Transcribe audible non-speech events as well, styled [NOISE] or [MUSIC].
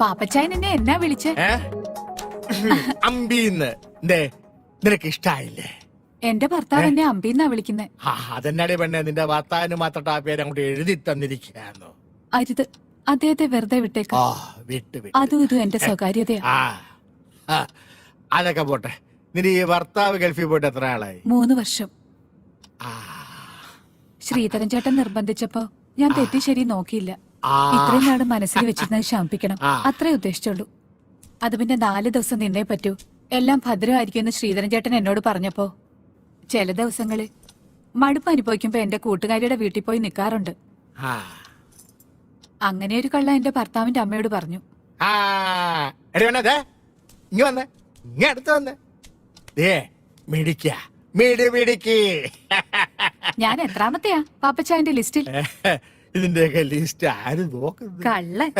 പാപ്പച്ചായൻ എന്നെ എന്നാ വിളിച്ചേ? ഏ? അമ്പീന്ന്. എന്തേ നിനക്ക് ഇഷ്ടായില്ലേ? എന്റെ ഭർത്താവ് എന്നെ അമ്പീന്നാ വിളിക്കുന്നേ. ആ അതെന്നാടി പെണ്ണെ നിന്റെ ഭർത്താവിന് മാത്രം ആ പേര് അങ്ങോട്ട് എഴുതി തന്നിരിക്കുകയാണോ അരുത്. അദ്ദേഹത്തെ വെറുതെ വിട്ടേക്കോ. ആ വിട്ട് വിട്ട്. അതും ഇതും എന്റെ സ്വകാര്യതയാ. ആ ആ, അതൊക്കെ പോട്ടെ. നിന്റെ ഈ ഭർത്താവ് ഗൾഫിൽ പോയിട്ട് എത്ര ആളായി? മൂന്ന് വർഷം. ആ. ശ്രീധരൻ ചേട്ടൻ നിർബന്ധിച്ചപ്പോ ഞാൻ തെറ്റി ശരി നോക്കിയില്ല. ഇത്രയും നാട് മനസ്സിൽ വെച്ചിരുന്നത് ശമിപ്പിക്കണം അത്രേ ഉദ്ദേശിച്ചുള്ളൂ. അത് പിന്നെ നാല് ദിവസം നിന്നേ പറ്റൂ. എല്ലാം ഭദ്രമായിരിക്കുമെന്ന് ശ്രീധരൻ ചേട്ടൻ എന്നോട് പറഞ്ഞപ്പോ. ചില ദിവസങ്ങൾ. മടുപ്പ് അനുഭവിക്കുമ്പോ എന്റെ കൂട്ടുകാരിയുടെ വീട്ടിൽ പോയി നിൽക്കാറുണ്ട് അങ്ങനെ ഒരു കള്ള എന്റെ ഭർത്താവിന്റെ അമ്മയോട് പറഞ്ഞു. ഞാൻ എത്രാമത്തെയാ? പാപ്പച്ചായന്റെ ലിസ്റ്റിൽ. [LAUGHS] ഇതിന്റെയൊക്കെ ലിസ്റ്റ് ആര് നോക്കുന്നത്? കള്ളൻ.